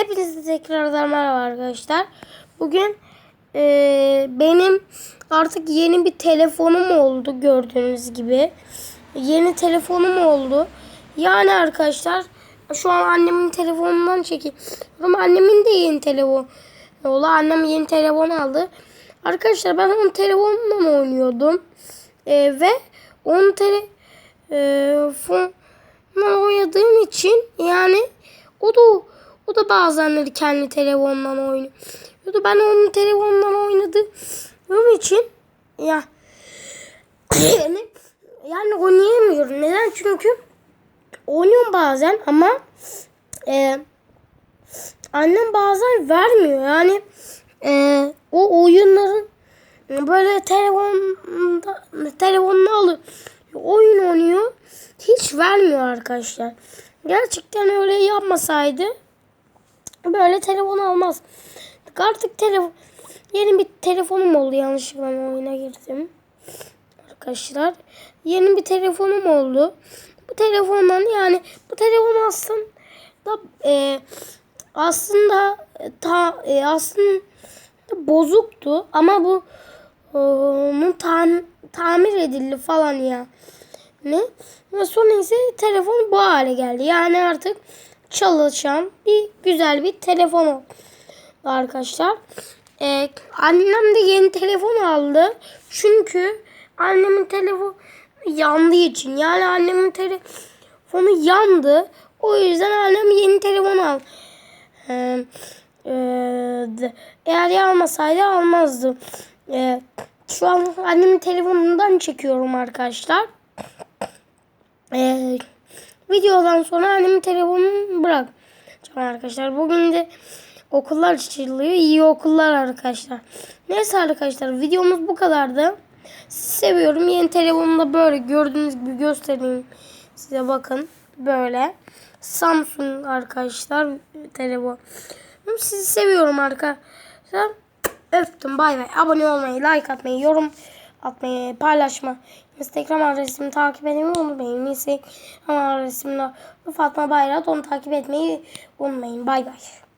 Hepinize tekrardan merhaba arkadaşlar. Bugün eee, benim artık yeni bir telefonum oldu gördüğünüz gibi. Yeni telefonum oldu. Yani arkadaşlar şu an annemin telefonundan çekiyorum. Annemin de yeni telefonu oldu. Annem yeni telefon aldı. Arkadaşlar ben onun telefonundan oynuyordum. Eee, ve onun telefonundan oynadığım için yani o da o da bazenleri kendi telefonundan oynuyordu. Ben onun telefonundan oynadığım için ya yani, yani oynayamıyorum. Neden? Çünkü oynuyorum bazen ama e, annem bazen vermiyor. Yani e, o oyunların böyle telefonda telefonunu alıyor. Oyun oynuyor. Hiç vermiyor arkadaşlar. Gerçekten öyle yapmasaydı böyle telefon almaz. Artık telefon yeni bir telefonum oldu yanlışlıkla oyuna girdim. Arkadaşlar yeni bir telefonum oldu. Bu telefondan yani bu telefon aslında e, aslında ta e, aslında bozuktu ama bu e, onun tam, tamir edildi falan ya. Ne? Ve sonra ise telefon bu hale geldi. Yani artık çalışan bir güzel bir telefon oldu arkadaşlar. Ee, annem de yeni telefon aldı. Çünkü annemin telefonu yandığı için. Yani annemin telefonu yandı. O yüzden annem yeni telefon aldı. Ee, e, eğer yanmasaydı almazdı. Ee, şu an annemin telefonundan çekiyorum arkadaşlar. Ee, videodan sonra annemin telefonunu bırak. arkadaşlar. Bugün de okullar açılıyor. İyi okullar arkadaşlar. Neyse arkadaşlar videomuz bu kadardı. Sizi seviyorum. Yeni telefonumda böyle gördüğünüz gibi göstereyim. Size bakın. Böyle. Samsung arkadaşlar telefon. Sizi seviyorum arkadaşlar. Öptüm. Bay bay. Abone olmayı, like atmayı, yorum atmayı, paylaşma. Instagram adresimi takip etmeyi unutmayın. Instagram adresimle Fatma Bayrat onu takip etmeyi unutmayın. Bay bay.